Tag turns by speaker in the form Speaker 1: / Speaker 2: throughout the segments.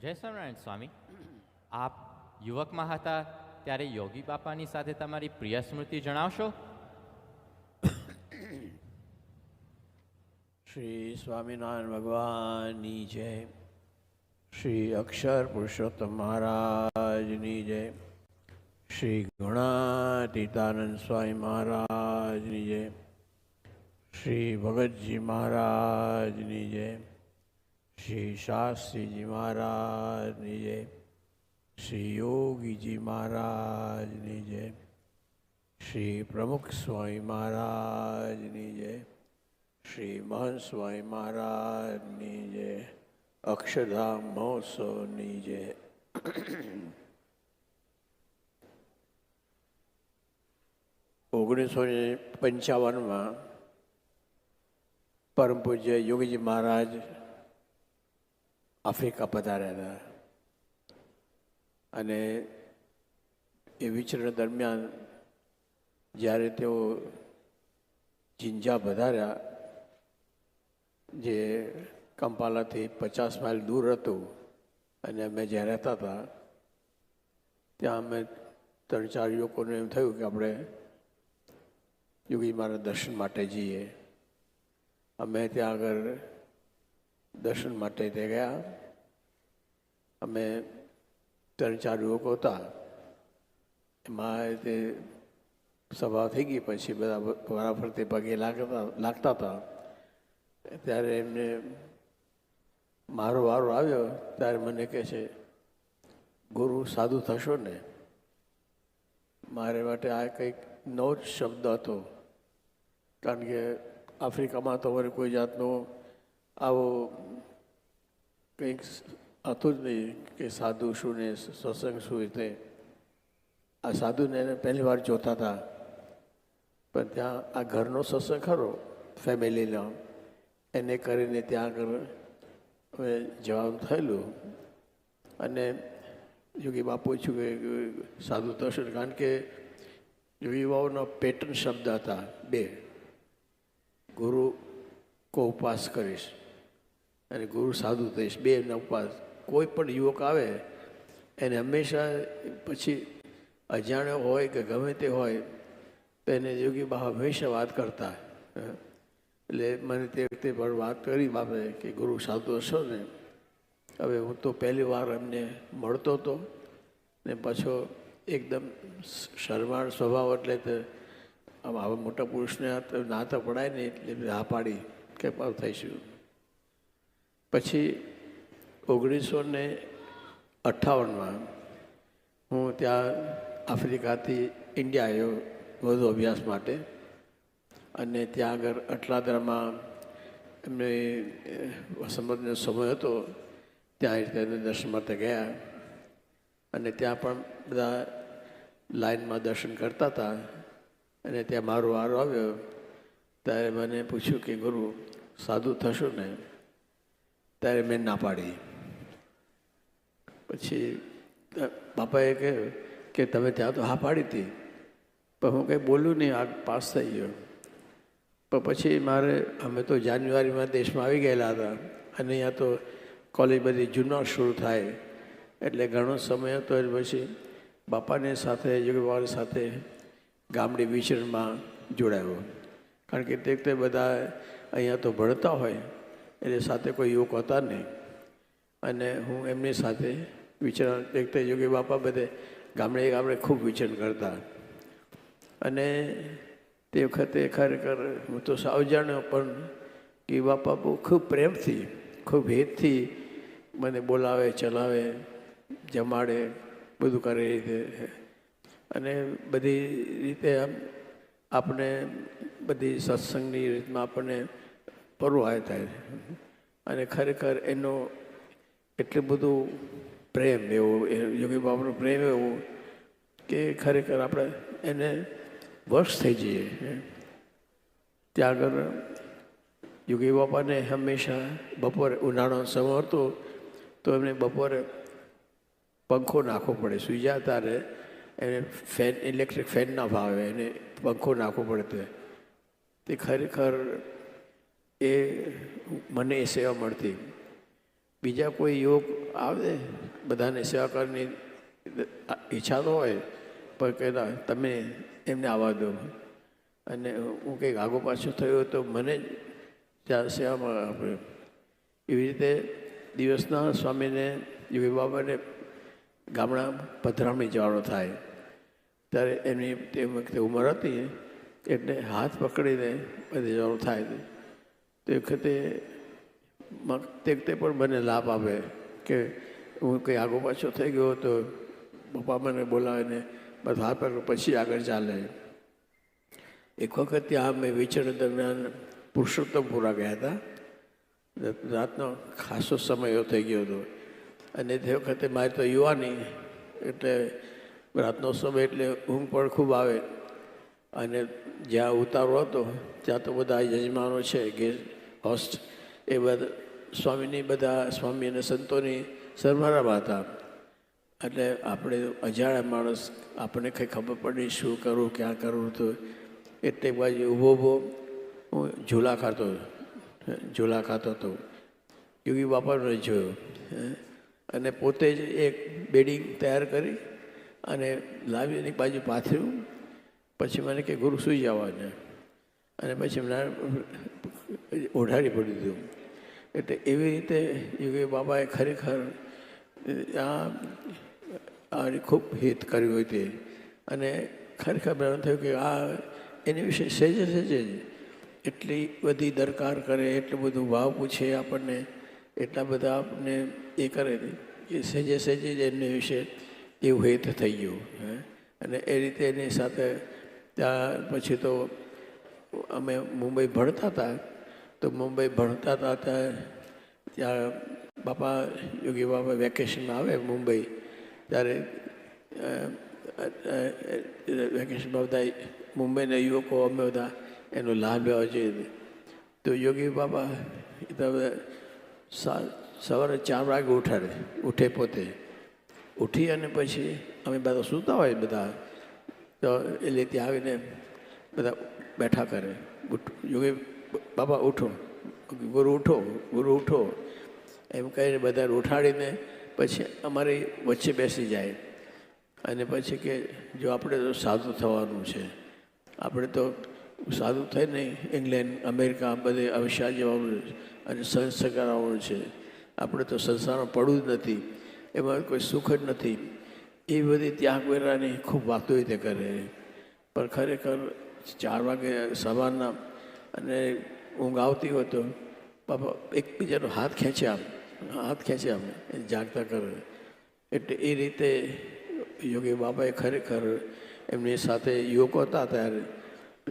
Speaker 1: જય સ્વામિનારાયણ સ્વામી. આપ યુવકમાં હતા ત્યારે યોગી બાપાની સાથે તમારી પ્રિય સ્મૃતિ જણાવશો?
Speaker 2: શ્રી સ્વામિનારાયણ ભગવાનની જય. શ્રી અક્ષર પુરુષોત્તમ મહારાજની જય. શ્રી ગુણાતીતાનંદ સ્વામી મહારાજની જય. શ્રી ભગતજી મહારાજની જય. શ્રી શાસ્ત્રીજી મહારાજની જય શ્રી યોગીજી મહારાજની જય શ્રી પ્રમુખ સ્વામી મહારાજની જય શ્રી મહંત સ્વામી મહારાજની જય અક્ષરધામ મહોત્સવની જય ઓગણીસો ને પંચાવનમાં પરમ પૂજ્ય યોગીજી મહારાજ આફ્રિકા પધાર્યા હતા. અને એ વિચરણ દરમિયાન જ્યારે તેઓ જિંજા પધાર્યા, જે કંપાલાથી પચાસ માઇલ દૂર હતું અને અમે જ્યાં રહેતા હતા, ત્યાં અમે ત્રણ ચાર યુવકોને એમ થયું કે આપણે યોગી મારા દર્શન માટે જઈએ. અમે ત્યાં આગળ દર્શન માટે તે ગયા. અમે ત્રણ ચાર યુવકો હતા. એમાં તે સભા થઈ ગઈ, પછી બધા વારાફરતી પગે લાગતા લાગતા હતા. ત્યારે એમને મારો વારો આવ્યો, ત્યારે મને કહે છે, ગુરુ, સાધુ થશો ને? મારે માટે આ કંઈક નવો જ શબ્દ હતો. કારણ કે આફ્રિકામાં તો વળી કોઈ જાતનો આવો કંઈક હતું જ નહીં કે સાધુ શું ને સત્સંગ શું રીતે? આ સાધુને એને પહેલી વાર જોતા હતા. પણ ત્યાં આ ઘરનો સત્સંગ ખરો, ફેમિલીનો. એને કરીને ત્યાં આગળ હવે જવાનું થયેલું. અને યોગી બાપુ પૂછ્યું કે સાધુ થશે કારણ કે યુવાઓના પેટર્ન શબ્દ હતા બે. ગુરુ કો ઉપવાસ કરીશ. અને ગુરુ સાધુ થઈશ બે એમના ઉપવાસ કોઈ પણ યુવક આવે, એને હંમેશા પછી અજાણ્યો હોય કે ગમે તે હોય, તો એને યોગી બાબા હંમેશા વાત કરતા. એટલે મને તે વખતે પણ વાત કરી બાપે કે ગુરુ સાધુ હશો ને, હવે હું તો પહેલી વાર એમને મળતો હતો ને પાછો એકદમ શરમાળ સ્વભાવ એટલે તો આવા મોટા પુરુષને નાતા પડાય ને એટલે હા પાડી કે પણ થઈશું. પછી ઓગણીસો ને અઠ્ઠાવનમાં હું ત્યાં આફ્રિકાથી ઇન્ડિયા આવ્યો વધુ અભ્યાસ માટે. અને ત્યાં આગળ અટલાદરામાં એમને વસંતનો સમય હતો, ત્યાં રીતે દર્શન માટે ગયા. અને ત્યાં પણ બધા લાઈનમાં દર્શન કરતા હતા. અને ત્યાં મારો વારો આવ્યો. ત્યારે મને પૂછ્યું કે ગુરુ, સાધુ થશો ને? ત્યારે મેં ના પાડી. પછી બાપાએ કહ્યું કે તમે ત્યાં તો હા પાડી હતી. પણ હું કંઈ બોલું નહીં, આ પાસ થઈ ગયો. પણ પછી મારે, અમે તો જાન્યુઆરીમાં દેશમાં આવી ગયેલા હતા. અને અહીંયા તો કોલેજ બધી જૂના શરૂ થાય. એટલે ઘણો સમય હતો એ પછી બાપાને સાથે યોગી સાથે ગામડી વિચરણમાં જોડાયો. કારણ કે તે બધા અહીંયા તો ભણતા હોય. એટલે સાથે કોઈ યુવક હતા નહીં. અને હું એમની સાથે વિચરણ દેખતા યોગી બાપા બધે ગામડે ગામડે ખૂબ વિચરણ કરતા. અને તે વખતે ખરેખર હું તો સાવ જાણ્યો પણ કે બાપા બહુ ખૂબ પ્રેમથી, ખૂબ હેતથી મને બોલાવે, ચલાવે, જમાડે, બધું કરે રીતે. અને બધી રીતે આમ આપણે બધી સત્સંગની રીતમાં આપણને પરવાય થાય અને ખરેખર એનો એટલું બધું પ્રેમ એવો યોગી બાબાનો પ્રેમ એવો કે ખરેખર આપણે એને વર્ષ થઈ જઈએ. ત્યાં આગળ યોગી બાપાને હંમેશા બપોરે ઉનાળો સમય હતો તો એમને બપોરે પંખો નાખવો પડે. સૂઈ જાય ત્યારે એને ફેન, ઇલેક્ટ્રિક ફેન ના ભાવે એને પંખો નાખવો પડે તે ખરેખર એ મને એ સેવા મળતી. બીજા કોઈ યોગ આવે બધાને સેવા કરવાની ઈચ્છા તો હોય, પણ કહેતા તમે એમને આવવા દો. અને હું કંઈક આગો પાછું થયો તો મને જ ત્યાં સેવામાં આપણે એવી રીતે દિવસના સ્વામીને યોગી બાબાને ગામડા પધરામણી જવાનો થાય. ત્યારે એમની તે વખતે ઉંમર હતી, એટલે હાથ પકડીને બધે જવાનું થાય. તે વખતે તે વખતે પણ મને લાભ આપે કે હું કંઈ આગો પાછો થઈ ગયો તો પપ્પા મને બોલાવીને બધું હાથ પર પછી આગળ ચાલે. એક વખત ત્યાં મેં વિચરણ દરમિયાન પુરુષોત્તમપુરા ગયા હતા. રાતનો ખાસો સમય થઈ ગયો હતો. અને તે વખતે મારી તો યુવાની એટલે રાતનો સમય એટલે ઊંઘ પણ ખૂબ આવે. અને જ્યાં ઉતારો હતો ત્યાં તો બધા યજમાનો છે ગેસ્ટ હોસ્ટ એ બધા સ્વામીની બધા સ્વામી અને સંતોની સરમારામાં હતા એટલે આપણે અજાણ્યા માણસ, આપણને કંઈ ખબર પડી શું કરવું ક્યાં કરવું તો એટલે બાજુ ઊભો ઊભો હું ઝૂલા ખાતો ઝૂલા ખાતો હતો. યોગી બાપાને જોયો. અને પોતે જ એક બેડિંગ તૈયાર કરી અને લાવી એની બાજુ પાથર્યું. પછી મને કે, ગુરુ, સૂઈ જવાને અને પછી ઓઢાડી પડી દીધું એટલે એવી રીતે યોગી બાબાએ ખરેખર આ, આની ખૂબ હિત કર્યું હતી. અને ખરેખર મને થયું કે આ, એની વિશે સહેજે સહેજે એટલી બધી દરકાર કરે, એટલું બધું ભાવ પૂછે આપણને, એટલા બધા આપણને એ કરે કે સહેજે સહેજે જ એમને વિશે એવું હિત થઈ ગયું, હે. અને એ રીતે એની સાથે ત્યાં પછી તો અમે મુંબઈ ભણતા હતા. તો મુંબઈ ભણતા હતા ત્યાં બાપા યોગી બાપા વેકેશનમાં આવે મુંબઈ. ત્યારે વેકેશનમાં બધા મુંબઈના યુવકો અમે બધા એનો લાભ લેવા જોઈએ તો યોગી બાબા એ તો સવારે ચાર વાગે ઉઠાડે ઉઠે પોતે. ઉઠી અને પછી અમે બધા સૂતા હોય બધા. તો એટલે ત્યાં આવીને બધા બેઠા કરે. યોગી બાબા ઉઠો. ગુરુ ઉઠો ગુરુ ઉઠો. એમ કહીને બધાને ઉઠાડીને પછી અમારી વચ્ચે બેસી જાય. અને પછી કે જો આપણે તો સાધુ થવાનું છે. આપણે તો સાધુ થઈને ઇંગ્લેન્ડ, અમેરિકા બધે અવિશ્વાસ જવાનું અને સંસ્થા કરાવવાનું છે. આપણે તો સંસારમાં પડવું જ નથી. એમાં કોઈ સુખ જ નથી. એ બધી ત્યાગ વેરાની ખૂબ વાતો રીતે કરે. પણ ખરેખર ચાર વાગે સવારના અને ઊંઘ આવતી હોય તો બાપા, એકબીજાનો હાથ ખેંચ્યા હાથ ખેંચ્યા અમે એ જાગતા કરે. એટલે એ રીતે યોગી બાપાએ ખરેખર એમની સાથે યુવકો હતા ત્યારે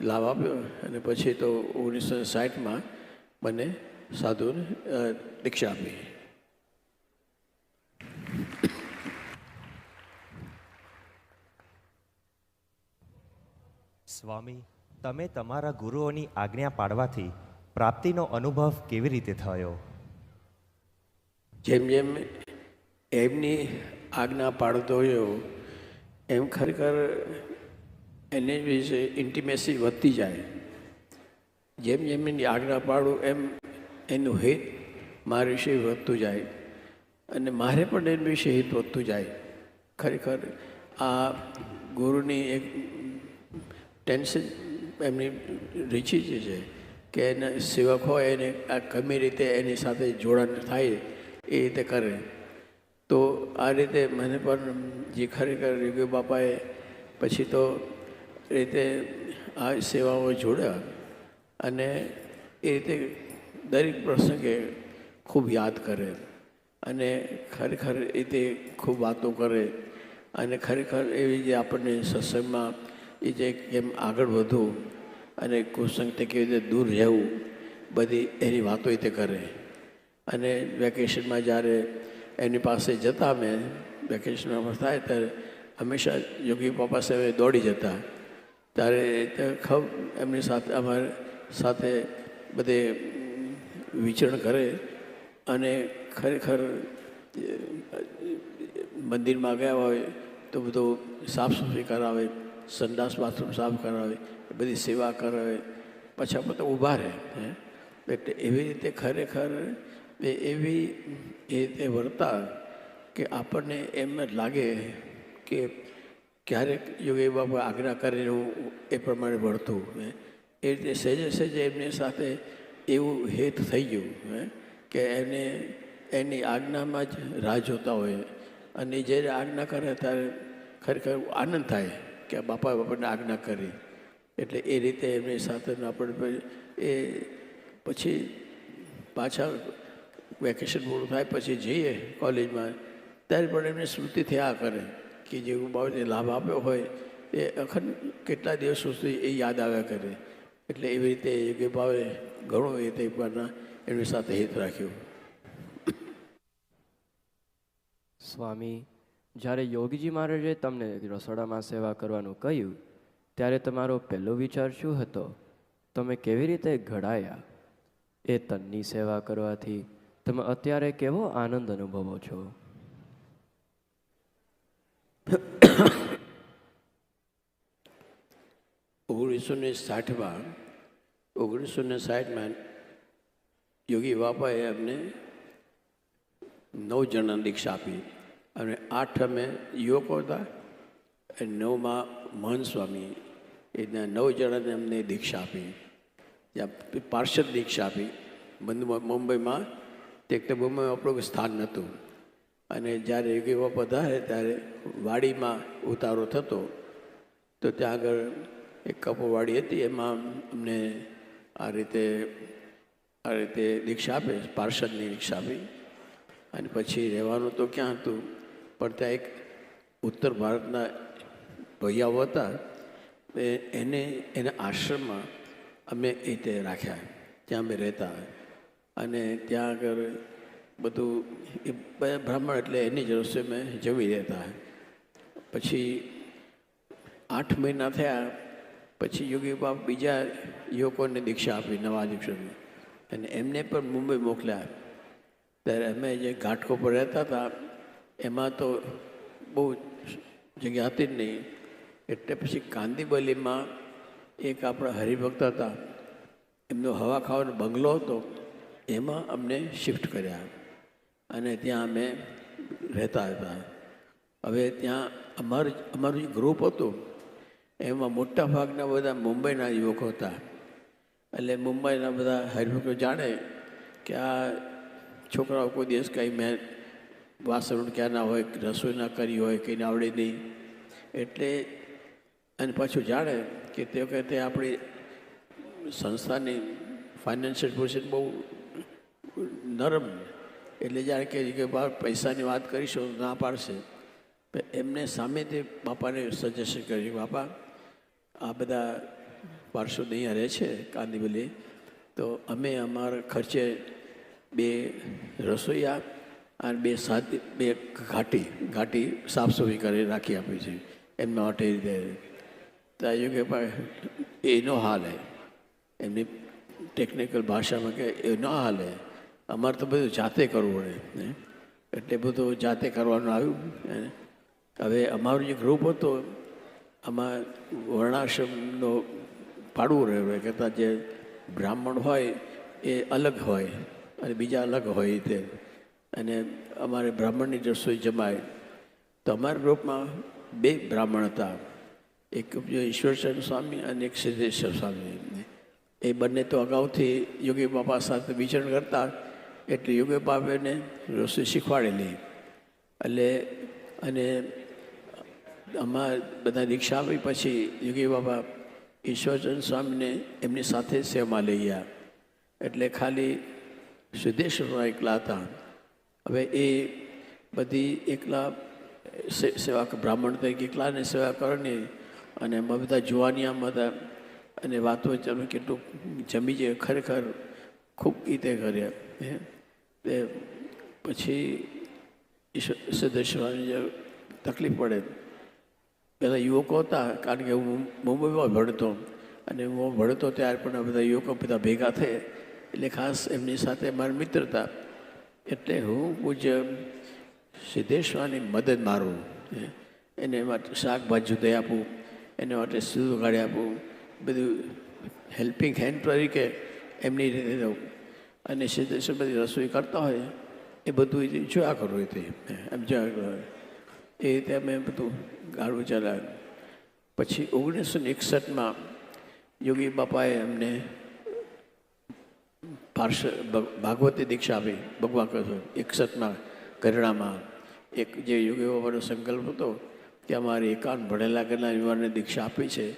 Speaker 2: લાભ આપ્યો અને પછી તો ઓગણીસો સાઠમાં મને સાધુને દીક્ષા આપી.
Speaker 3: સ્વામી તમે તમારા ગુરુઓની આજ્ઞા પાડવાથી પ્રાપ્તિનો અનુભવ કેવી રીતે થયો?
Speaker 2: જેમ જેમ એમની આજ્ઞા પાડતો ગયો એમ ખરેખર એને વિશે ઇન્ટિમેસી વધતી જાય. જેમ જેમ એની આજ્ઞા પાડું, એમ એનું હિત મારા વિશે વધતું જાય અને મારે પણ એના વિશે હિત વધતું જાય. ખરેખર આ ગુરુની એક ટેન્શન એમની રીચી જે છે કે એના સેવક હોય, એને આ ગમે રીતે એની સાથે જોડાણ થાય, એ રીતે કરે. તો આ રીતે મને પણ જે ખરેખર યોગી બાપાએ પછી તો રીતે આ સેવાઓ જોડ્યા અને એ રીતે દરેક પ્રસંગે ખૂબ યાદ કરે અને ખરેખર એ રીતે ખૂબ વાતો કરે અને ખરેખર એવી જે આપણને સત્સંગમાં એ જે કેમ આગળ વધવું અને કુસંગથી કેવી રીતે દૂર રહેવું, બધી એની વાતો રીતે કરે. અને વેકેશનમાં જ્યારે એની પાસે જતા અમે, વેકેશનમાં થાય ત્યારે હંમેશા યોગી બાપા સાહેબ દોડી જતા. ત્યારે ખબ એમની સાથે અમારે સાથે બધે વિચરણ કરે અને ખરેખર મંદિરમાં ગયા હોય તો બધું સાફ સફાઈ કરાવે. સંડાસ બાથરૂમ સાફ કરાવે, બધી સેવા કરાવે, પાછા બધા ઊભા રહે એટલે એવી રીતે ખરેખર એ એવી એ રીતે વર્તા કે આપણને એમ જ લાગે કે ક્યારેક યોગી બાબા આજ્ઞા કરીને હું એ પ્રમાણે વળતું એ રીતે સહેજે સહેજે એમની સાથે એવું હેત થઈ ગયું કે એને, એની આજ્ઞામાં જ રાહ જોતા હોય. અને જ્યારે આજ્ઞા કરે ત્યારે ખરેખર આનંદ થાય. કે બાપા આપણને આજ્ઞા કરી. એટલે એ રીતે એમની સાથે આપણે એ પછી પાછા વેકેશન પૂરું થાય પછી જઈએ કોલેજમાં. ત્યારે પણ એમને સ્મૃતિ થયા કરે કે જે બાબતે લાભ આપ્યો હોય એ અખંડ કેટલા દિવસો સુધી એ યાદ આવ્યા કરે. એટલે એવી રીતે યોગ્ય ભાવે ઘણો એ તે પરના એમની સાથે હિત રાખ્યું.
Speaker 4: સ્વામી જ્યારે યોગીજી મહારાજે તમને રસોડામાં સેવા કરવાનું કહ્યું, ત્યારે તમારો પહેલો વિચાર શું હતો? તમે કેવી રીતે ઘડાયા? એ તનની સેવા કરવાથી તમે અત્યારે કેવો આનંદ અનુભવો છો?
Speaker 2: ઓગણીસો ને સાઠમાં ઓગણીસો ને સાઠમાં યોગી બાપાએ અમને નવ જણા દીક્ષા આપી. અને આઠ અમે યુવકો હતા અને નવમાં મહન સ્વામી એના નવ જણાને અમને દીક્ષા આપી. ત્યાં પાર્ષદ દીક્ષા આપી. મુંબઈમાં તે વખતે મુંબઈમાં આપણું સ્થાન નહોતું. અને જ્યારે યુગીઓ પધારે ત્યારે વાડીમાં ઉતારો થતો, તો ત્યાં આગળ એક કપોવાડી હતી, એમાં અમને આ રીતે આ રીતે દીક્ષા આપે, પાર્ષદની દીક્ષા આપી. અને પછી રહેવાનું તો ક્યાં હતું? પણ ત્યાં એક ઉત્તર ભારતના ભૈયાઓ હતા. એને, એના આશ્રમમાં અમે એ રીતે રાખ્યા. ત્યાં અમે રહેતા. અને ત્યાં આગળ બધું, એ બ્રાહ્મણ એટલે એની જ રસોઈ મેં જમી રહેતા પછી આઠ મહિના થયા. પછી યોગી બાપ બીજા યુવકોને દીક્ષા આપી, નવા દીક્ષાની. અને એમને પણ મુંબઈ મોકલ્યા. ત્યારે અમે જે ઘાટકો પર રહેતા હતા એમાં તો બહુ જગ્યા હતી જ નહીં. એટલે પછી કાંદીબલીમાં એક આપણા હરિભક્ત હતા. એમનો હવા ખાવાનો બંગલો હતો. એમાં અમને શિફ્ટ કર્યા. અને ત્યાં અમે રહેતા હતા. હવે ત્યાં અમારું અમારું જે ગ્રુપ હતું, એમાં મોટા ભાગના બધા મુંબઈના યુવકો હતા. એટલે મુંબઈના બધા હરિભક્તો જાણે કે આ છોકરાઓ કોઈ દિવસ કંઈ મેં વાસણ ક્યાં ના હોય રસોઈ ના કરી હોય કંઈ આવડે નહીં એટલે અને પાછું જાણે કે તે વખતે આપણી સંસ્થાની ફાઇનાન્શિયલ પોઝિશન બહુ નરમ એટલે જાણે કે કે પૈસાની વાત કરીશું ના પાડશે. એમને સામેથી બાપાને સજેશન કર્યું બાપા, આ બધા પાર્ષદ અહીંયા રહે છે, કાંદીવલી. તો અમે અમારા ખર્ચે બે રસોઈયા અને બે સાદી બે ઘાટી ઘાટી સાફ સફાઈ કરી રાખી આપી છે. એમના માટે ત્યાં કે ભાઈ એ ન હાલે એમની ટેકનિકલ ભાષામાં કે એ ન હાલે અમારે તો બધું જાતે કરવું પડે એટલે બધું જાતે કરવાનું આવ્યું હવે અમારું જે ગ્રુપ હતો, આમાં વર્ણાશ્રમનો પાડવું રહ્યું કરતાં જે બ્રાહ્મણ હોય એ અલગ હોય અને બીજા અલગ હોય તે. અને અમારે બ્રાહ્મણની રસોઈ જમાય. તો અમારા ગ્રુપમાં બે બ્રાહ્મણ હતા. એક જો ઈશ્વરચંદ સ્વામી અને એક સિદ્ધેશ્વર સ્વામી. એ બંને તો અગાઉથી યોગી બાપા સાથે વિચરણ કરતા, એટલે યોગી બાપાને રસોઈ શીખવાડેલી. એટલે અને આમાં બધા દીક્ષા આપી પછી યોગી બાપા ઈશ્વરચંદ સ્વામીને એમની સાથે સેવામાં લઈ ગયા. એટલે ખાલી સિદ્ધેશ્વરમાં એકલા હતા. હવે એ બધી એકલા સેવા બ્રાહ્મણ તરીકે એકલાને સેવા કરવાની અને એમાં બધા જુવાનિયામાં હતા અને વાતો ચાલુ કેટલું જમી જાય ખરેખર ખૂબ રીતે કર્યા હે? તે પછી સિદ્ધેશ્વરની જે તકલીફ પડે પહેલાં યુવકો હતા કારણ કે હું મુંબઈમાં ભણતો અને હું ભણતો ત્યારે પણ બધા યુવકો બધા ભેગા થયે. એટલે ખાસ એમની સાથે મારા મિત્રતા એટલે હું પૂજ્ય સિદ્ધેશ્વરની મદદ મારું એને માટે શાકભાજી દઈ આપું, એને માટે સીધું કાઢી આપું, બધું હેલ્પિંગ હેન્ડ તરીકે એમની રીતે દઉં. અને સિદ્ધેશ્વર બધી રસોઈ કરતા હોય, એ બધું જોયા કરું એ તે એમ જોયા કરું એ રીતે અમે બધું ગાળું ચલાવ્યું પછી ઓગણીસો ને એકસઠમાં યોગી બાપાએ અમને પાર્શ, ભગ- ભાગવતી દીક્ષા આપી. ભગવાન કહો એકસઠના ગરડામાં એક જે યોગી બાબાનો સંકલ્પ હતો, ત્યાં અમારે એકાવન ભણેલા ગયેલા યુવાનને દીક્ષા આપી છે.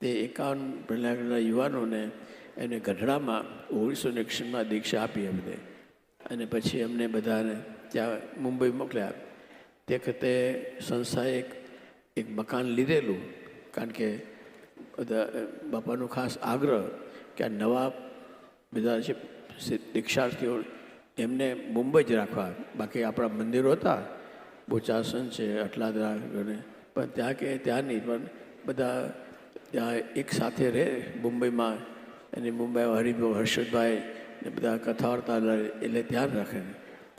Speaker 2: તે એકાવન ભણેલા ગયેલા યુવાનોને એને ગઢડામાં ઓગણીસો ને એકસઠમાં દીક્ષા આપી અમને અને પછી અમને બધાને ત્યાં મુંબઈ મોકલ્યા. તે વખતે સંસ્થાએ એક એક મકાન લીધેલું. કારણ કે બધા, બાપાનો ખાસ આગ્રહ કે આ નવા બધા સી- દીક્ષાર્થીઓ એમને મુંબઈ જ રાખવા બાકી આપણા મંદિરો હતા, બોચાસન છે, અટલાદરા પણ ત્યાં કે ત્યાં નહીં, પણ બધા ત્યાં એક સાથે રહે મુંબઈમાં. અને મુંબઈ હરિભાઈ હર્ષદભાઈ ને બધા કથા વાર્તા એટલે જ રાખે.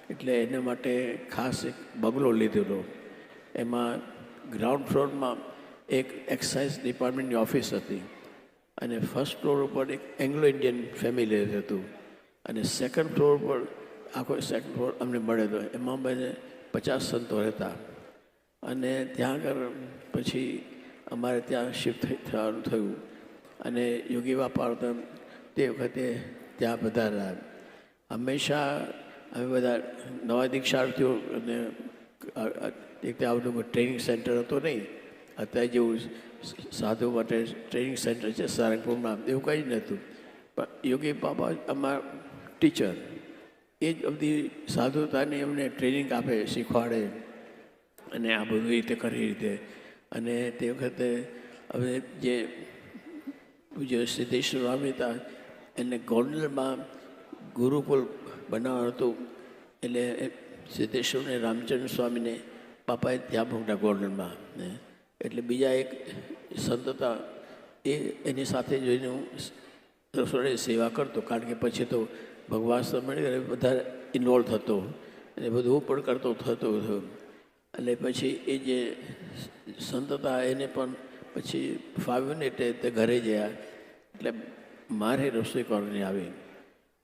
Speaker 2: એટલે એના માટે ખાસ એક બંગલો લીધેલો એમાં ગ્રાઉન્ડ ફ્લોરમાં એક એક્સાઇઝ ડિપાર્ટમેન્ટની ઓફિસ હતી. અને ફર્સ્ટ ફ્લોર ઉપર એક એંગ્લો ઇન્ડિયન ફેમિલી હતું અને સેકન્ડ ફ્લોર પર આખો સેકન્ડ ફ્લોર અમને મળેલો એમાં મને પચાસ સંતો રહેતા. અને ત્યાં આગળ પછી અમારે ત્યાં શિફ્ટ થઈ- થવાનું થયું. અને યોગી બાપા તે વખતે ત્યાં બધા રહ્યા. હંમેશા અમે બધા નવા દીક્ષાર્થીઓ અને એક બધું ટ્રેનિંગ સેન્ટર હતો નહીં. અત્યારે જેવું સાધુ માટે ટ્રેનિંગ સેન્ટર છે, સારંગપુરમાં. એવું કંઈ જ નહોતું. પણ યોગી બાપા અમારા ટીચર એ જ બધી સાધુતાની એમને ટ્રેનિંગ આપે, શીખવાડે અને આ બધું રીતે કરી રીતે. અને તે વખતે હવે જે પૂજ્ય સિદ્ધેશ્વર સ્વામી હતા, એને ગોંડલમાં ગુરુકુલ બનાવવાનું હતું. એટલે સિદ્ધેશ્વરને રામચંદ્ર સ્વામીને પાપાએ ત્યાં મોકલ્યા ગોંડલમાં. એટલે બીજા એક સંત હતા, એ એની સાથે જોઈને હું રસોડે સેવા કરતો. કારણ કે પછી તો ભગવાન સમય વધારે ઇન્વોલ્વ થતો અને બધું પણ કરતો, થતો હતો એટલે પછી એ જે સંત હતા, એને પણ પછી ફાવ્યું ને એટલે તે ઘરે ગયા. એટલે મારે રસોઈ કરવાની આવી.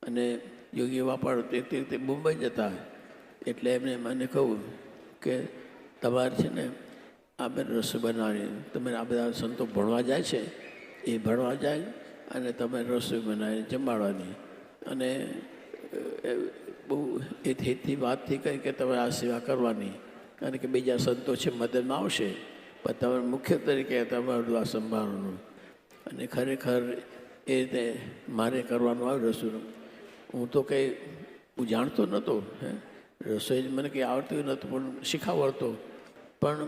Speaker 2: અને યોગી વાપર તે તે રીતે મુંબઈ જતા. એટલે એમને મને કહું કે તમારે છે ને આ બધા રસોઈ બનાવી તમે આ બધા સંતો ભણવા જાય છે, એ ભણવા જાય અને તમે રસોઈ બનાવીને જમાડવાની. અને બહુ એ હિતથી વાતથી કહી કે તમે આ સેવા કરવાની. કારણ કે બીજા સંતો છે, મદદમાં આવશે. પણ તમે મુખ્ય તરીકે તમારું આ સંભાળવાનું. અને ખરેખર એ રીતે મારે કરવાનું આવ્યું રસોઈનું હું તો કંઈ, હું જાણતો નહોતો, હે. રસોઈ મને કંઈ આવડતું નહોતું, પણ શીખાવડતો. પણ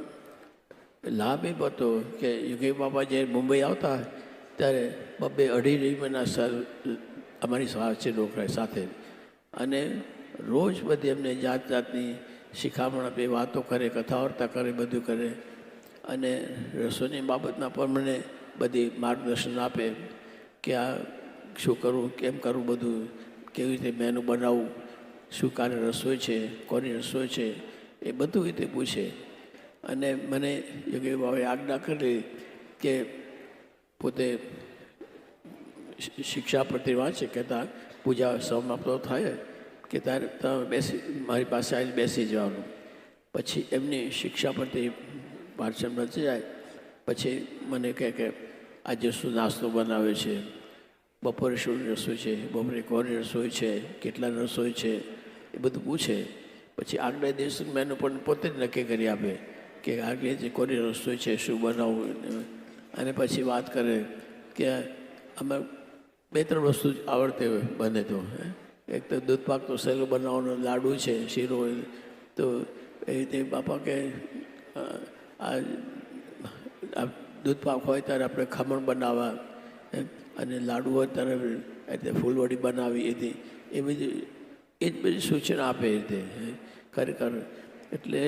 Speaker 2: લાભ એ હતો કે યુગી બાબા જ્યારે મુંબઈ આવતા, ત્યારે બબે અઢી મહિના સર અમારી સ્વાસ્થ્ય ડોકરા સાથે. અને રોજ બધી એમને જાત જાતની શિખામણ આપે, વાતો કરે કથા વાર્તા કરે, બધું કરે. અને રસોઈની બાબતમાં પણ મને બધી માર્ગદર્શન આપે કે આ શું કરવું, કેમ કરવું બધું, કેવી રીતે મેનુ બનાવવું, શું કારે રસોઈ છે, કોની રસોઈ છે, એ બધું રીતે પૂછે. અને મને યોગી બાબાએ આજ્ઞા કરી કે પોતે શિક્ષા પ્રતિ વાંચે કહેતા પૂજા સમાપ્ત થાય કે તારે તમે બેસી, મારી પાસે આવીને બેસી જવાનું. પછી એમની શિક્ષા પ્રત્યે વાંચન રચી જાય. પછી મને કહે કે આજે શું નાસ્તો બનાવે છે? બપોરે શું રસોઈ છે? બપોરે કોની રસોઈ છે? કેટલા રસોઈ છે? એ બધું પૂછે. પછી આગલા દિવસ મેનુ પણ પોતે જ નક્કી કરી આપે કે આગલે જે કોની રસોઈ છે, શું બનાવવું? અને પછી વાત કરે કે અમે બે ત્રણ વસ્તુ જ આવડતી હોય, બને તો. એક તો દૂધ પાક તો સહેલો બનાવવાનો લાડુ છે, શીરો તો એ રીતે બાપા કે આ દૂધ પાક હોય ત્યારે આપણે ખમણ બનાવવા અને લાડુ હોય ત્યારે એટલે ફૂલવડી બનાવી, એથી એ બધી, એ જ બધી સૂચના આપે રીતે. ખરેખર, એટલે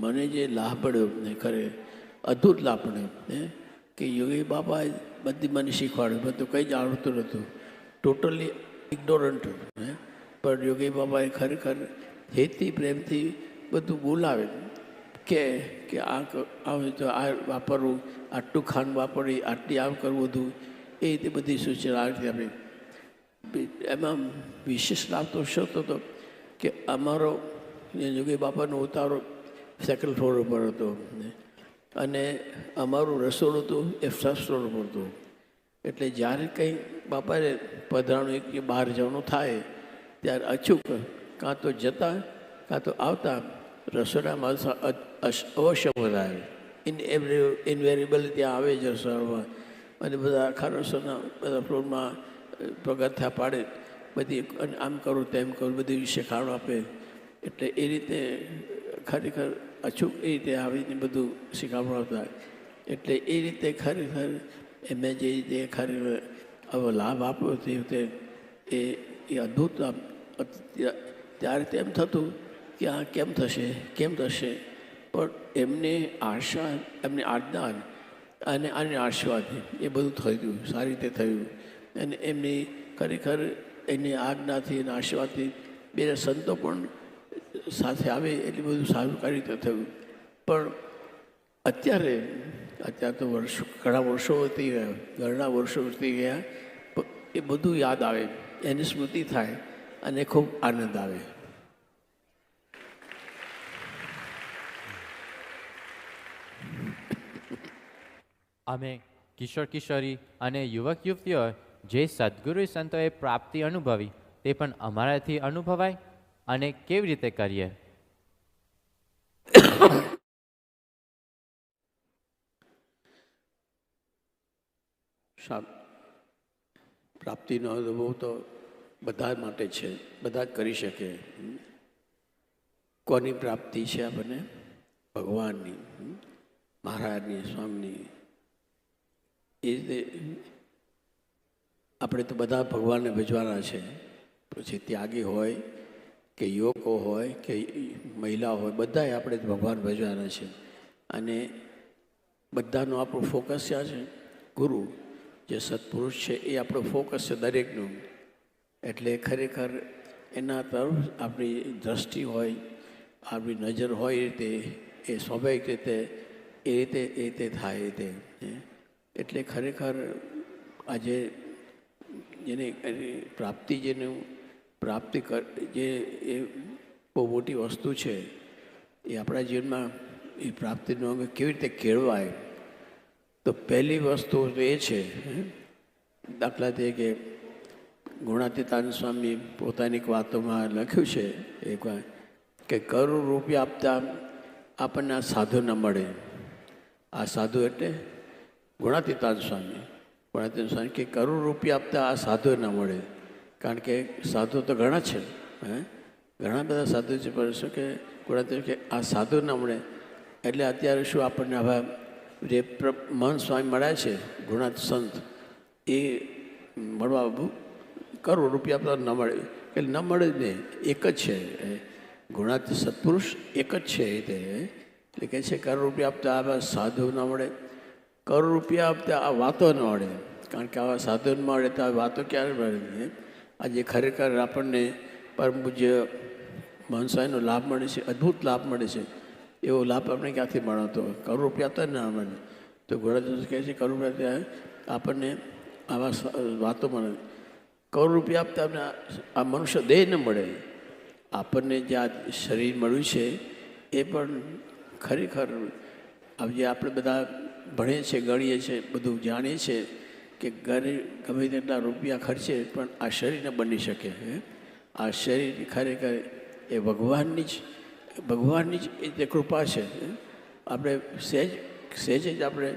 Speaker 2: મને જે લાભ પડ્યો ખરે, અદ્ભુત લાભ પડ્યો, હે કે યોગી બાબા બધી મને શીખવાડ્યું બધું કંઈ જ આવડતું નહોતું. ટોટલી ઇગ્નોરન્ટ હે પણ યોગી બાબાએ ખરેખર હેતથી પ્રેમથી બધું બોલાવે. કે કે આ આવે તો આ વાપરવું, આટલું ખાંડ વાપરવી આટલી આમ કરવું બધું, એ રીતે બધી સૂચના આવી રીતે આપી. એમાં વિશેષ લાભ તો શું થતો કે અમારો યોગી બાપાનો ઉતારો સેકન્ડ ફ્લોર ઉપર હતો અને અમારું રસોડું હતું એ ફર્સ્ટ ફ્લોર પર હતું. એટલે જ્યારે કંઈ બાપાને પધરાણું કે બહાર જવાનું થાય, ત્યારે અચૂક કાં તો જતા, કાં તો આવતા રસોડામાં અવશ્ય વધારે ઇન એવરી ઇનવેરિબલ ત્યાં આવે જ રસોડામાં. અને બધા આખા રસોના બધા ફ્લોરમાં પગથિયા પાડે. બધી આમ કરું તેમ કરું, બધી શીખાડો આપે. એટલે એ રીતે ખરેખર અચૂક એ રીતે આવીને બધું શીખવાડતા એટલે એ રીતે ખરેખર એમને જે રીતે ખરેખર લાભ આપ્યો તે રીતે એ એ અદ્ભુત ત્યારે તેમ થતું કે આ કેમ થશે કેમ થશે? પણ એમને આશા, એમની આજ્ઞા અને આને આશીર્વાદ એ બધું થયું સારી રીતે થયું. અને એમની ખરેખર એની આજ્ઞાથી અને આશીર્વાદથી બે સંતો પણ સાથે આવે એટલું બધું સારું કાર્ય રીતે થયું. પણ અત્યારે અત્યારે તો વર્ષો, ઘણા વર્ષો વીતી ગયા, ઘણા વર્ષો વીતી ગયા એ બધું યાદ આવે, એની સ્મૃતિ થાય અને ખૂબ આનંદ આવે.
Speaker 1: અમે કિશોર કિશોરી અને યુવક યુવતીઓ જે સદગુરુ સંતોએ પ્રાપ્તિ અનુભવી, તે પણ અમારાથી અનુભવાય. અને કેવી રીતે કરીએ?
Speaker 2: પ્રાપ્તિનો અનુભવ તો બધા માટે છે, બધા કરી શકે. કોની પ્રાપ્તિ છે આપણને? ભગવાનની મહારાજની, સ્વામીની. એ રીતે આપણે તો બધા ભગવાનને ભજવાના છે. પછી ત્યાગી હોય કે યુવકો હોય કે મહિલા હોય બધાએ આપણે ભગવાન ભજવાના છે. અને બધાનું આપણું ફોકસ ક્યાં છે. ગુરુ જે સત્પુરુષ છે, એ આપણો ફોકસ છે દરેકનું. એટલે ખરેખર એના તરફ આપણી દ્રષ્ટિ હોય, આપણી નજર હોય એ રીતે, એ સ્વાભાવિક રીતે, એ રીતે એ રીતે થાય એ રીતે. એટલે ખરેખર આજે જેને પ્રાપ્તિ જેને પ્રાપ્તિ કર, જે, એ બહુ મોટી વસ્તુ છે, એ આપણા જીવનમાં એ પ્રાપ્તિનો અંગ કેવી રીતે કેળવાય? તો પહેલી વસ્તુ તો એ છે દાખલા તરીકે ગુણાતીતાન સ્વામી પોતાની વાતોમાં લખ્યું છે, એક કે કરોડ રૂપિયા આપતા આપણને આ સાધુ ન મળે. આ સાધુ એટલે ગુણાતીતાન સ્વામી. ગુણાતીતાન સ્વામી કે કરોડ રૂપિયા આપતા આ સાધુ ન મળે. કારણ કે સાધુ તો ઘણા છે, હે? ઘણા બધા સાધુ છે, પણ શું કે ગુણાતીતાનંદ કે આ સાધુ ન મળે એટલે અત્યારે શું આપણને હવે જે મહંત સ્વામી મળ્યા છે, ગુણાત સંત, એ મળવા કરોડ રૂપિયા તો ન મળે. એટલે ન મળે જ નહીં, એક જ છે ગુણાત સત્પુરુષ એક જ છે એ તે એટલે કહે છે કરોડ રૂપિયા આપતા આવા સાધુ ન મળે. કરોડ રૂપિયા આપતા આ વાતો ન મળે. કારણ કે આવા સાધુ ન મળે તો આ વાતો ક્યારે મળે આજે ખરેખર આપણને પરમ પૂજ્ય મહંસાઈનો લાભ મળે છે, અદ્ભુત લાભ મળે છે. એવો લાભ આપણે ક્યાંથી મળતો કરોડ રૂપિયા તો ના મળે. તો ઘોડા કહે છે કરોડ રૂપિયા ત્યાં આપણને આવા વાતો મળે. કરોડ રૂપિયા આપતા આપણે આ મનુષ્ય દેહ ન મળે. આપણને જે આ શરીર મળ્યું છે, એ પણ ખરેખર જે આપણે બધા ભણીએ છીએ, ગણીએ છીએ, બધું જાણીએ છીએ કે ઘરે ગમે તેટલા રૂપિયા ખર્ચે પણ આ શરીર બની શકે આ શરીર ખરેખર એ ભગવાનની જ ભગવાનની જ એ તે કૃપા છે આપણે સહેજ સહેજ જ આપણે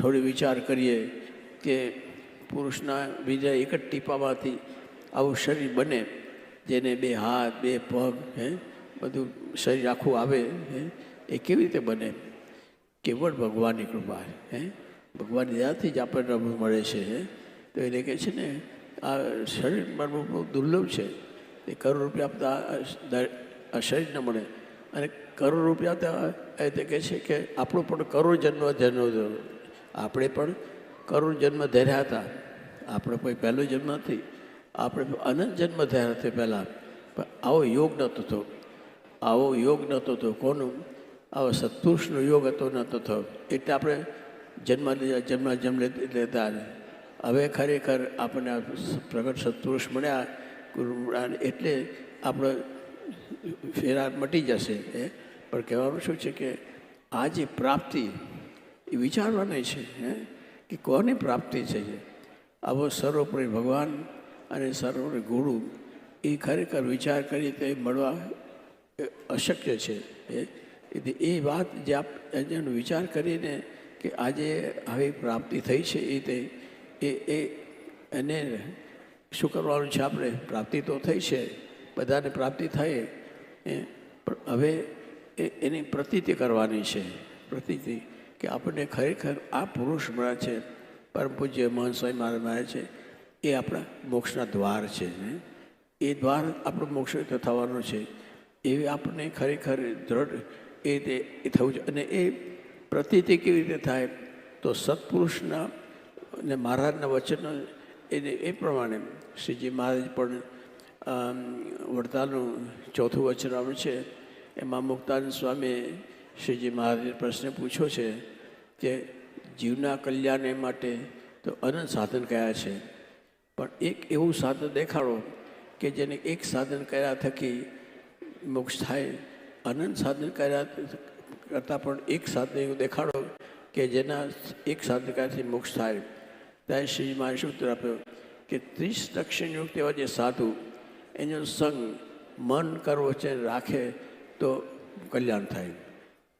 Speaker 2: થોડી વિચાર કરીએ કે પુરુષના બીજા એક જ ટીપામાંથી આવું શરીર બને, જેને બે હાથ, બે પગ, હે? બધું શરીર આખું આવે, હે? એ કેવી રીતે બને? કેવળ ભગવાનની કૃપા, હે? ભગવાનની દયાથી જ આપણને રમવું મળે છે, તો એને કહે છે ને, આ શરીર મળવું બહુ દુર્લભ છે. એ કરોડ રૂપિયા આપતા આ શરીર ન મળે. અને કરોડ રૂપિયા આપતા એ તે કહે છે કે, આપણો પણ કરોડ જન્મ થયો. આપણે પણ કરોડ જન્મ ધર્યા હતા. આપણો કોઈ પહેલો જન્મ નથી. આપણે અનંત જન્મ થયા હતા પહેલાં. પણ આવો યોગ નહોતો થયો. આવો યોગ નહોતો થયો. કોનો? આવો સત્પુરુષનો યોગ હતો, નહોતો થયો. એટલે આપણે જન્મ જન્મ જન્મ લેતા હવે ખરેખર આપણને પ્રગટ સત્પુરુષ મળ્યા, ગુરુ એટલે આપણો ફેરા મટી જશે એ પણ કહેવાનું શું છે કે આ જે પ્રાપ્તિ, એ વિચારવાની છે, હે? કે કોની પ્રાપ્તિ છે આવો સર્વોપરી ભગવાન અને સર્વોપરી ગુરુ, એ ખરેખર વિચાર કરી તે મળવા અશક્ય છે એ એ વાત જે આપ વિચાર કરીને કે આજે આવી પ્રાપ્તિ થઈ છે એ તે, એ એ, એને શું કરવાનું છે આપણે? પ્રાપ્તિ તો થઈ છે, બધાને પ્રાપ્તિ થાય, એ હવે એ, એની પ્રતીતિ કરવાની છે. પ્રતીતિ કે આપણને ખરેખર આ પુરુષ મળ્યા છે, પરમ પૂજ્ય મહન સ્વામી મહારાજ મળ્યા છે, એ આપણા મોક્ષના દ્વાર છે. એ દ્વાર આપણો મોક્ષ થવાનો છે. એવી આપણને ખરેખર દ્રઢ એ રીતે એ થવું છે અને એ પ્રતીતિ કેવી રીતે થાય? તો સત્પુરુષના અને મહારાજના વચનો એને એ પ્રમાણે શ્રીજી મહારાજ પણ વડતાલનું ચોથું આવ્યું છે. એમાં મુક્તાનંદ સ્વામીએ શ્રીજી મહારાજે પ્રશ્ન પૂછ્યો છે કે જીવના કલ્યાણ માટે તો અનંત સાધન કયા છે? પણ એક એવું સાધન દેખાડો કે જેને એક સાધન કર્યા થકી મોક્ષ થાય. અનંત સાધન કર્યા કરતાં પણ એક સાધન એવું દેખાડો કે જેના એક સાધકાથી મોક્ષ થાય. ત્યારે શ્રીમાં ઉત્તર આપ્યો કે ત્રીસ દક્ષિણ યુક્ત એવા જે સાધુ, એનો સંગ મન કરવો છે રાખે તો કલ્યાણ થાય.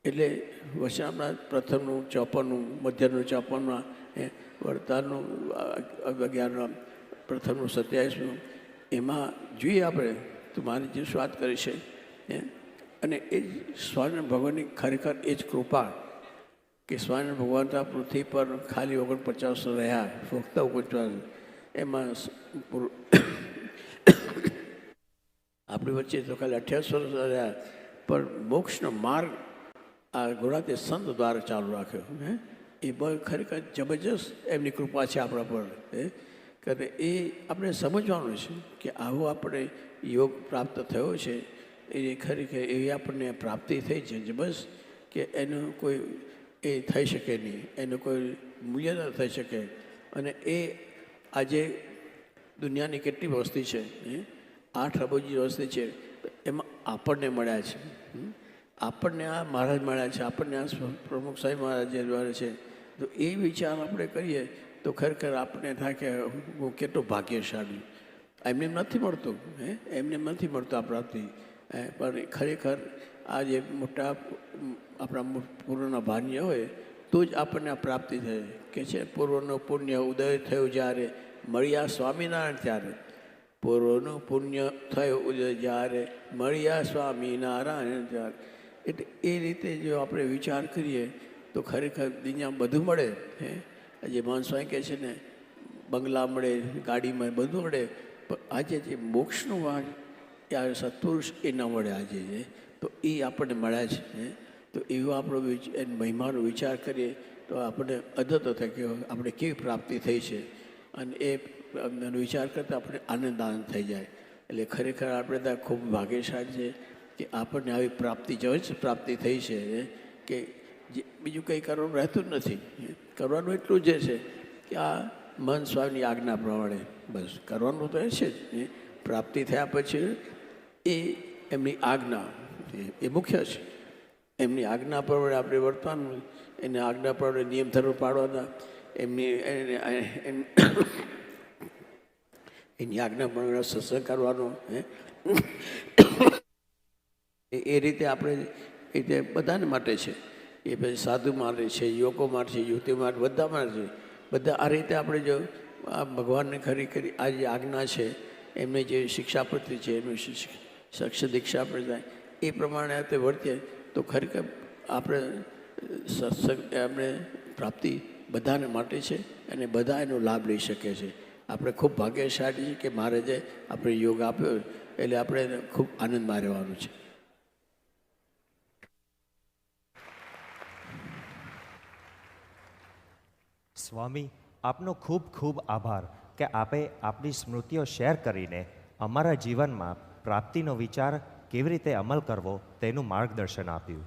Speaker 2: એટલે વચનામના પ્રથમનું, ચોપનનું, મધ્યનું, ચોપનમાં, એ વડતાલનું, અગિયારનું, પ્રથમનું, સત્યાવીસનું, એમાં જોઈએ આપણે, તો મારી જે વાત કરી છે એ અને એ જ સ્વામિનારાયણ ભગવાનની ખરેખર એ જ કૃપા કે સ્વામિનારાયણ ભગવાન તો આ પૃથ્વી પર ખાલી ઓગણપચાસ રહ્યા, ફક્ત ઓગણપચાસ. એમાં આપણી વચ્ચે તો ખાલી અઠ્યાસ વર્ષ રહ્યા, પણ મોક્ષનો માર્ગ આ ગુણાતે સંત દ્વારા ચાલુ રાખ્યો, હે? એ બહુ ખરેખર જબરજસ્ત એમની કૃપા છે આપણા પર, હે? કે એ આપણે સમજવાનું છે કે આવો આપણે યોગ પ્રાપ્ત થયો છે એ ખરેખર એવી આપણને પ્રાપ્તિ થઈ છે જ બસ કે એનું કોઈ એ થઈ શકે નહીં. એનું કોઈ મૂલ્ય ન થઈ શકે. અને એ આજે દુનિયાની કેટલી વસ્તી છે? આઠ અબોજી વસ્તી છે. એમાં આપણને મળ્યા છે. આપણને આ મહારાજ મળ્યા છે. આપણને આ પ્રમુખ સાહેબ મહારાજ દ્વારા છે. તો એ વિચાર આપણે કરીએ તો ખરેખર આપણે થાય કે હું કેટલો ભાગ્યશાળી. એમને નથી મળતું. હે? એમને નથી મળતું આ પ્રાપ્તિ. પણ ખરેખર આ જે મોટા આપણા પૂર્વના ભાન્ય હોય, તો જ આપણને આ પ્રાપ્તિ થાય કે છે. પૂર્વનો પુણ્ય ઉદય થયો જ્યારે મળ્યા સ્વામિનારાયણ ત્યારે. પૂર્વનું પુણ્ય થયો ઉદય જ્યારે મળ્યા સ્વામિનારાયણ ત્યારે. એટલે એ રીતે જો આપણે વિચાર કરીએ, તો ખરેખર દુનિયા બધું મળે, હે? મહાન સ્વામી કહે છે ને, બંગલા મળે, ગાડીમાં બધું મળે, પણ આજે જે મોક્ષનું એ આ સત્પુરુષ એ ન મળે આજે હે. તો એ આપણને મળ્યા છે. તો એવો આપણો મહિમાનો વિચાર કરીએ તો આપણને અદતો થાય કે આપણે કેવી પ્રાપ્તિ થઈ છે. અને એ એનો વિચાર કરતાં આપણે આનંદ આનંદ થઈ જાય. એટલે ખરેખર આપણે ત્યાં ખૂબ ભાગ્યશાળી છે કે આપણને આવી પ્રાપ્તિ જ પ્રાપ્તિ થઈ છે. કે જે બીજું કંઈ કરવાનું રહેતું જ નથી. કરવાનું એટલું જ છે કે આ મન સ્વામીની આજ્ઞા પ્રમાણે બસ કરવાનું તો એ છે જ. પ્રાપ્તિ થયા પછી એ એમની આજ્ઞા, એ- મુખ્ય છે. એમની આજ્ઞા પ્રમાણે આપણે વર્તવાનું એને આજ્ઞા પ્રમાણે નિયમ ધર્મ પાડવાના એમની, એને- આજ્ઞા પ્રમાણે સત્સંગ કરવાનો, હે. એ રીતે આપણે, એ રીતે બધાને માટે છે. એ પછી સાધુ માટે છે યુવકો માટે છે યુવતી માટે બધા માટે છે. બધા આ રીતે આપણે જો, આ ભગવાનને ખરી ખરી આ જે આજ્ઞા છે, એમને જે શિક્ષાપતિ છે એનું શિક્ષ દીક્ષા આપણે જાય એ પ્રમાણે આપણે વર્તીએ તો ખરેખર આપણે, સત્સંગ, આપણે પ્રાપ્તિ બધાને માટે છે અને બધા એનો લાભ લઈ શકે છે. આપણે ખૂબ ભાગ્યશાળી છીએ કે મહારાજે આપણે યોગ આપ્યો એટલે આપણે ખૂબ આનંદમાં રહેવાનું છે.
Speaker 3: સ્વામી, આપનો ખૂબ ખૂબ આભાર કે આપે આપણી સ્મૃતિઓ શેર કરીને અમારા જીવનમાં પ્રાપ્તિનો વિચાર કેવી રીતે અમલ કરવો તેનું માર્ગદર્શન આપ્યું.